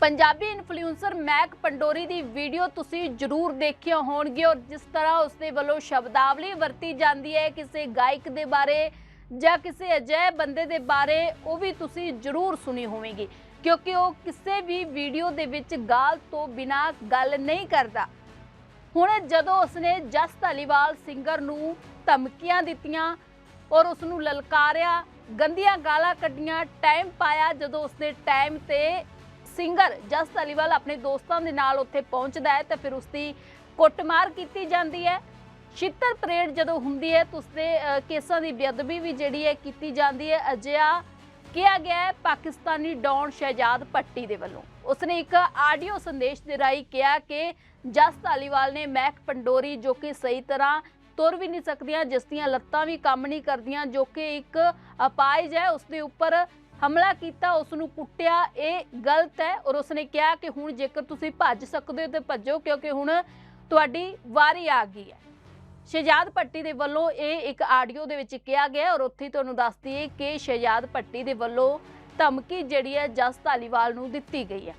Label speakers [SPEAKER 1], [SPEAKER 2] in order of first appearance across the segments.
[SPEAKER 1] Punjabi influencer ਮੈਕ ਪੰਡੋਰੀ ਦੀ video ਤੁਸੀਂ ਜ਼ਰੂਰ ਦੇਖਿਆ ਹੋਣਗੇ ਔਰ ਜਿਸ ਤਰ੍ਹਾਂ ਉਸਦੇ ਵੱਲੋਂ ਸ਼ਬਦਾਵਲੀ ਵਰਤੀ ਜਾਂਦੀ ਹੈ ਕਿਸੇ ਗਾਇਕ ਦੇ ਬਾਰੇ ਜਾਂ ਕਿਸੇ ਅਜਿਹੇ ਬੰਦੇ ਦੇ ਬਾਰੇ, ਉਹ ਵੀ ਤੁਸੀਂ ਜ਼ਰੂਰ ਸੁਣੀ ਹੋਵੇਗੀ। ਕਿਉਂਕਿ ਉਹ ਕਿਸੇ ਵੀ ਵੀਡੀਓ ਦੇ ਵਿੱਚ ਗਾਲ ਤੋਂ ਬਿਨਾਂ ਗੱਲ ਨਹੀਂ ਕਰਦਾ। ਹੁਣ ਜਦੋਂ ਉਸਨੇ ਜਸ ਧਾਲੀਵਾਲ ਸਿੰਗਰ ਨੂੰ ਧਮਕੀਆਂ ਦਿੱਤੀਆਂ ਔਰ ਉਸ ਨੂੰ ਲਲਕਾਰਿਆ, ਗੰਦੀਆਂ ਗਾਲਾਂ ਕੱਢੀਆਂ ਟਾਈਮ ਪਾਇਆ ਜਦੋਂ ਉਸਨੇ ਟਾਈਮ ਤੇ ਸਿੰਗਰ ਜਸ ਧਾਲੀਵਾਲ ਆਪਣੇ ਦੋਸਤਾਂ ਦੇ ਨਾਲ ਉੱਥੇ ਪਹੁੰਚਦਾ ਹੈ ਤਾਂ ਫਿਰ ਉਸ ਦੀ ਕੁੱਟਮਾਰ ਕੀਤੀ ਜਾਂਦੀ ਹੈ। ਛਿੱਤਰ ਪਰੇਡ ਜਦੋਂ ਹੁੰਦੀ ਹੈ ਤਾਂ ਉਸਦੇ ਕੇਸਾਂ ਦੀ ਬੇਅਦਬੀ ਵੀ ਜਿਹੜੀ ਹੈ ਕੀਤੀ ਜਾਂਦੀ ਹੈ। ਅਜਿਹਾ ਕਿਹਾ ਗਿਆ ਹੈ ਪਾਕਿਸਤਾਨੀ ਡੌਨ ਸ਼ਹਿਜਾਦ ਪੱਟੀ ਦੇ ਵੱਲੋਂ। ਉਸਨੇ ਇੱਕ ਆਡੀਓ ਸੰਦੇਸ਼ ਦੇ ਰਾਹੀਂ ਕਿਹਾ ਕਿ ਜਸ ਧਾਲੀਵਾਲ ਨੇ ਮਹਿਕ ਪੰਡੋਰੀ ਜੋ ਕਿ ਸਹੀ ਤਰ੍ਹਾਂ ਤੁਰ ਵੀ ਨਹੀਂ ਸਕਦੀਆਂ, ਜਿਸ ਦੀਆਂ ਲੱਤਾਂ ਵੀ ਕੰਮ ਨਹੀਂ ਕਰਦੀਆਂ, ਜੋ ਕਿ ਇੱਕ ਅਪਾਇਜ ਹੈ। ਉਸ ਦੇ ਉੱਪਰ ਹਮਲਾ ਕੀਤਾ ਉਸ ਨੂੰ ਕੁੱਟਿਆ, ਇਹ ਗਲਤ ਹੈ ਔਰ ਉਸਨੇ ਕਿਹਾ ਕਿ ਹੁਣ ਜੇਕਰ ਤੁਸੀਂ ਭੱਜ ਸਕਦੇ ਹੋ ਤੇ ਭੱਜੋ ਕਿਉਂਕਿ ਹੁਣ ਤੁਹਾਡੀ ਵਾਰੀ ਆ ਗਈ ਹੈ। ਸ਼ਹਿਜਾਦ ਪੱਟੀ ਦੇ ਵੱਲੋਂ ਇਹ ਇੱਕ ਆਡੀਓ ਦੇ ਵਿੱਚ ਕਿਹਾ ਗਿਆ ਔਰ ਉੱਥੇ ਤੁਹਾਨੂੰ ਦੱਸਦੀ ਦਈਏ ਕਿ ਸ਼ਹਿਜਾਦ ਪੱਟੀ ਦੇ ਵੱਲੋਂ ਧਮਕੀ ਜਿਹੜੀ ਹੈ ਜਸ ਧਾਲੀਵਾਲ ਨੂੰ ਦਿੱਤੀ ਗਈ ਹੈ।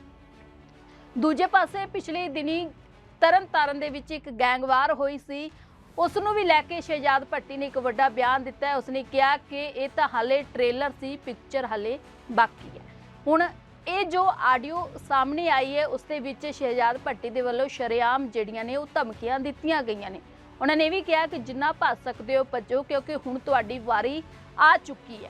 [SPEAKER 1] ਦੂਜੇ ਪਾਸੇ ਪਿਛਲੇ ਦਿਨੀ ਤਰਨ ਤਾਰਨ ਦੇ ਵਿੱਚ ਇੱਕ ਗੈਂਗਵਾਰ ਹੋਈ ਸੀ ਉਸ ਨੂੰ ਵੀ ਲੈ ਕੇ ਸ਼ਹਿਜਾਦ ਭੱਟੀ ਨੇ ਇੱਕ ਵੱਡਾ ਬਿਆਨ ਦਿੱਤਾ ਹੈ। ਉਸਨੇ ਕਿਹਾ ਕਿ ਇਹ ਤਾਂ ਹਾਲੇ ਟ੍ਰੇਲਰ ਸੀ, ਪਿਕਚਰ ਹਾਲੇ ਬਾਕੀ ਹੈ। ਹੁਣ ਇਹ ਜੋ ਆਡੀਓ ਸਾਹਮਣੇ ਆਈ ਹੈ, ਉਸ ਦੇ ਵਿੱਚ ਸ਼ਹਿਜਾਦ ਭੱਟੀ ਦੇ ਵੱਲੋਂ ਸ਼ਰੇਆਮ ਜਿਹੜੀਆਂ ਨੇ ਉਹ ਧਮਕੀਆਂ ਦਿੱਤੀਆਂ ਗਈਆਂ ਨੇ। ਉਹਨਾਂ ਨੇ ਇਹ ਵੀ ਕਿਹਾ ਕਿ ਜਿੰਨਾ ਭੱਜ ਸਕਦੇ ਹੋ ਭੱਜੋ, ਕਿਉਂਕਿ ਹੁਣ ਤੁਹਾਡੀ ਵਾਰੀ ਆ ਚੁੱਕੀ ਹੈ।